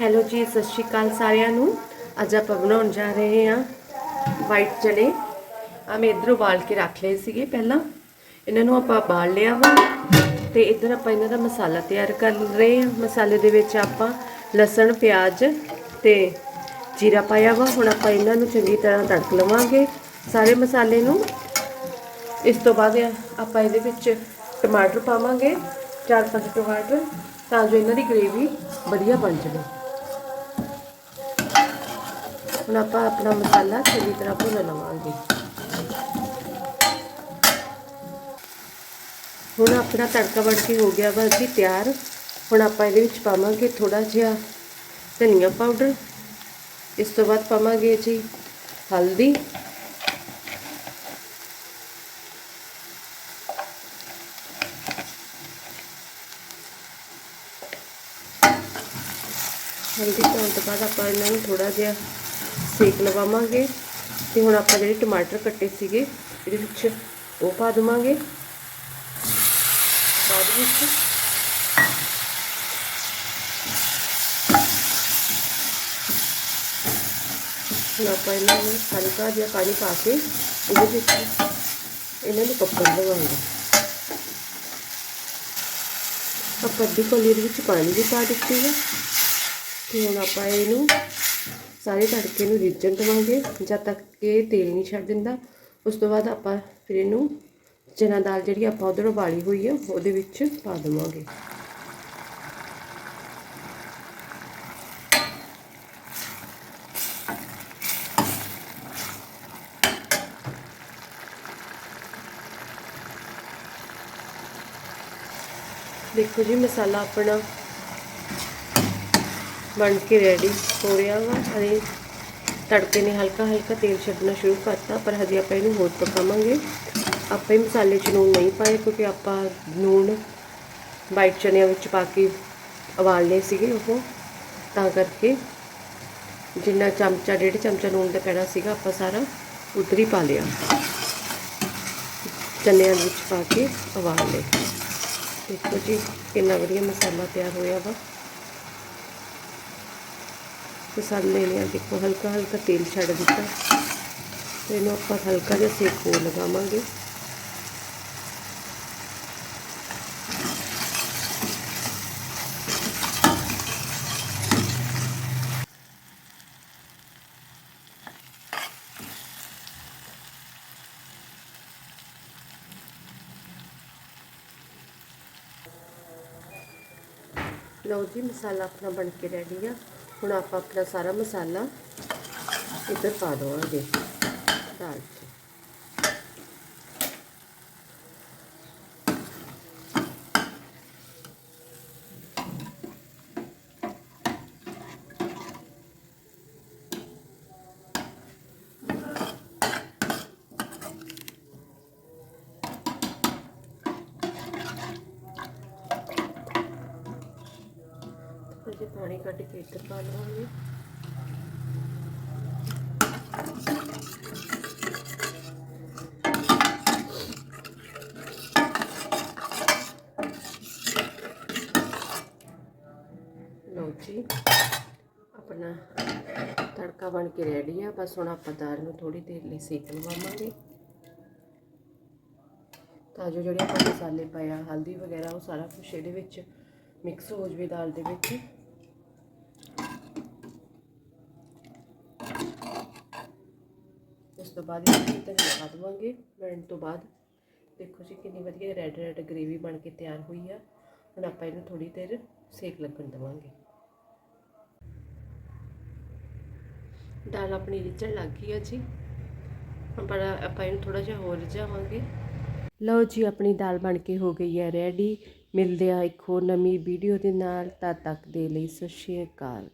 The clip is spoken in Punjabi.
ਹੈਲੋ ਜੀ, ਸਤਿ ਸ਼੍ਰੀ ਅਕਾਲ ਸਾਰਿਆਂ ਨੂੰ। ਅੱਜ ਆਪਾਂ ਬਣਾਉਣ ਜਾ ਰਹੇ ਹਾਂ ਵਾਈਟ ਚਨੇ। ਆ ਮੈਂ ਇਧਰੋਂ ਬਾਲ ਕੇ ਰੱਖ ਲਏ ਸੀਗੇ ਪਹਿਲਾਂ। ਇਹਨਾਂ ਨੂੰ ਆਪਾਂ ਬਾਲ ਲਿਆ ਵਾ ਤੇ ਇਧਰ ਆਪਾਂ ਇਹਨਾਂ ਦਾ ਮਸਾਲਾ ਤਿਆਰ ਕਰ ਰਹੇ ਹਾਂ। ਮਸਾਲੇ ਦੇ ਵਿੱਚ ਆਪਾਂ ਲਸਣ, ਪਿਆਜ਼ ਤੇ ਜੀਰਾ ਪਾਇਆ ਵਾ। ਹੁਣ ਆਪਾਂ ਇਹਨਾਂ ਨੂੰ ਚੰਗੀ ਤਰ੍ਹਾਂ ਤੜਕ ਲਵਾਂਗੇ ਸਾਰੇ ਮਸਾਲੇ ਨੂੰ। ਇਸ ਤੋਂ ਬਾਅਦ ਆਪਾਂ ਇਹਦੇ ਵਿੱਚ ਟਮਾਟਰ ਪਾਵਾਂਗੇ, ਚਾਰ ਪੰਜ ਟਮਾਟਰ, ਤਾਂ ਜੋ ਇਹਨਾਂ ਦੀ ਗ੍ਰੇਵੀ ਵਧੀਆ ਬਣ ਜਾਵੇ। ਹੁਣ ਆਪਾਂ ਆਪਣਾ ਮਸਾਲਾ ਚੰਗੀ ਤਰ੍ਹਾਂ ਭੁੰਨ ਲਵਾਂਗੇ। ਹੁਣ ਆਪਣਾ ਤੜਕਾ ਬਣ ਕੇ ਹੋ ਗਿਆ ਵਾ ਜੀ ਤਿਆਰ। ਹੁਣ ਆਪਾਂ ਇਹਦੇ ਵਿੱਚ ਪਾਵਾਂਗੇ ਥੋੜਾ ਜਿਹਾ ਧਨੀਆ ਪਾਊਡਰ। ਇਸ ਤੋਂ ਬਾਅਦ ਪਾਵਾਂਗੇ ਜੀ ਹਲਦੀ। ਹਲਦੀ ਪਾਉਣ ਤੋਂ ਬਾਅਦ ਆਪਾਂ ਇਹਨਾਂ ਨੂੰ ਥੋੜਾ ਜਿਹਾ ਸੇਕ ਲਵਾਵਾਂਗੇ ਤੇ ਹੁਣ ਆਪਾਂ ਜਿਹੜੇ ਟਮਾਟਰ ਕੱਟੇ ਸੀਗੇ, ਇਹਦੇ ਵਿੱਚ ਉਹ ਪਾ ਦਵਾਂਗੇ। ਬਾਅਦ ਵਿੱਚ ਹੁਣ ਆਪਾਂ ਇਹਨਾਂ ਨੂੰ ਹਲਕਾ ਜਿਹਾ ਪਾਣੀ ਪਾ ਕੇ ਇਹਦੇ ਵਿੱਚ ਇਹਨਾਂ ਨੂੰ ਪੱਕਣ ਲਵਾਂਗੇ ਆਪਾਂ ਦੀ ਕੋਲੀ ਦੇ ਵਿੱਚ ਪਾਣੀ ਵੀ ਪਾ ਦਿੱਤੀ ਹੈ। ਤੇ ਹੁਣ ਆਪਾਂ ਇਹਨੂੰ ਸਾਰੇ ਤੜਕੇ ਨੂੰ ਰਿੱਝਣ ਦੇਵਾਂਗੇ, ਜਦ ਤੱਕ ਕਿ ਤੇਲ ਨਹੀਂ ਛੱਡ ਦਿੰਦਾ। ਉਸ ਤੋਂ ਬਾਅਦ ਆਪਾਂ ਫਿਰ ਇਹਨੂੰ ਚਨਾ ਦਾਲ ਜਿਹੜੀ ਆਪਾਂ ਉਧਰੋਂ ਉਬਾਲੀ ਹੋਈ ਹੈ ਉਹਦੇ ਵਿੱਚ ਪਾ ਦੇਵਾਂਗੇ। ਦੇਖੋ ਜੀ, ਮਸਾਲਾ ਆਪਣਾ ਬਣ ਕੇ ਰੈਡੀ ਹੋ ਰਿਹਾ ਵਾ। ਹਲੇ ਤੜਕੇ ਨੇ ਹਲਕਾ ਹਲਕਾ ਤੇਲ ਛੱਡਣਾ ਸ਼ੁਰੂ ਕਰਤਾ, ਪਰ ਹਜੇ ਆਪਾਂ ਇਹਨੂੰ ਹੋਰ ਪਕਾਵਾਂਗੇ। ਆਪਾਂ ਹੀ ਮਸਾਲੇ 'ਚ ਨੂਨ ਨਹੀਂ ਪਾਏ, ਕਿਉਂਕਿ ਆਪਾਂ ਨੂਨ ਵਾਈਟ ਚਨਿਆਂ ਵਿੱਚ ਪਾ ਕੇ ਉਬਾਲਨੇ ਸੀਗੇ ਉਹ। ਤਾਂ ਕਰਕੇ ਜਿੰਨਾ ਚਮਚਾ, ਡੇਢ ਚਮਚਾ ਨੂਨ ਦਾ ਪੈਣਾ ਸੀਗਾ, ਆਪਾਂ ਸਾਰਾ ਉਧਰ ਹੀ ਪਾ ਲਿਆ। ਚਨਿਆਂ ਵਿੱਚ ਪਾ ਕੇ ਉਬਾਲ ਲਏ। ਦੇਖੋ ਜੀ, ਕਿੰਨਾ ਵਧੀਆ ਮਸਾਲਾ ਤਿਆਰ ਹੋਇਆ ਵਾ। ਮਸਾਲੇ ਨੇ ਦੇਖੋ ਹਲਕਾ ਹਲਕਾ ਤੇਲ ਛੱਡ ਦਿੱਤਾ ਤੇ ਇਹਨੂੰ ਆਪਾਂ ਹਲਕਾ ਜਿਹਾ ਸੇਕ ਹੋਰ ਲਗਾਵਾਂਗੇ ਲਓ ਜੀ ਮਸਾਲਾ ਆਪਣਾ ਬਣ ਕੇ ਰੈਡੀ ਆ ਹੁਣ ਆਪਾਂ ਆਪਣਾ ਸਾਰਾ ਮਸਾਲਾ ਇੱਧਰ ਪਾ ਦਵਾਂਗੇ। ਦਾਲ 'ਚ ਜਿਹਾ ਪਾਣੀ ਕੱਢ ਕੇ ਇੱਧਰ ਪਾ ਲਵਾਂਗੇ। ਲਓ ਜੀ, ਆਪਣਾ ਤੜਕਾ ਬਣ ਕੇ ਰੈਡੀ ਆ। ਬਸ ਹੁਣ ਆਪਾਂ ਦਾਲ ਨੂੰ ਥੋੜੀ ਦੇਰ ਲਈ ਸੇਕ ਲਵਾਵਾਂਗੇ। ਤਾਂ ਜੋ ਜਿਹੜੇ ਆਪਾਂ ਮਸਾਲੇ ਪਾਏ ਆ, ਹਲਦੀ ਵਗੈਰਾ, ਉਹ ਸਾਰਾ ਕੁਝ ਇਹਦੇ ਵਿੱਚ ਮਿਕਸ ਹੋ ਜਵੇ ਦਾਲ ਦੇ ਵਿੱਚ ਉਸ ਤੋਂ ਬਾਅਦ ਇਹ ਧਨੀਆ ਪਾ ਦੇਵਾਂਗੇ, ਬਣਨ ਤੋਂ ਬਾਅਦ। ਦੇਖੋ ਜੀ, ਕਿੰਨੀ ਵਧੀਆ ਰੈੱਡ ਰੈੱਡ ਗ੍ਰੇਵੀ ਬਣ ਕੇ ਤਿਆਰ ਹੋਈ ਆ। ਹੁਣ ਆਪਾਂ ਇਹਨੂੰ ਥੋੜੀ ਦੇਰ ਸੇਕ ਲੱਗਣ ਦੇਵਾਂਗੇ। ਦਾਲ ਆਪਣੀ ਰਿੱਝਣ ਲੱਗ ਗਈ ਆ ਜੀ। ਪਰ ਆਪਾਂ ਇਹਨੂੰ ਥੋੜਾ ਜਿਹਾ ਹੋਰ ਰਿਝਾਵਾਂਗੇ। ਲਓ ਜੀ, ਆਪਣੀ ਦਾਲ ਬਣ ਕੇ ਹੋ ਗਈ ਹੈ ਰੈਡੀ ਮਿਲਦੇ ਆ ਇੱਕ ਹੋਰ ਨਵੀਂ ਵੀਡੀਓ ਦੇ ਨਾਲ। ਤਦ ਤੱਕ ਦੇ ਲਈ ਸਤਿ ਸ਼੍ਰੀ ਅਕਾਲ।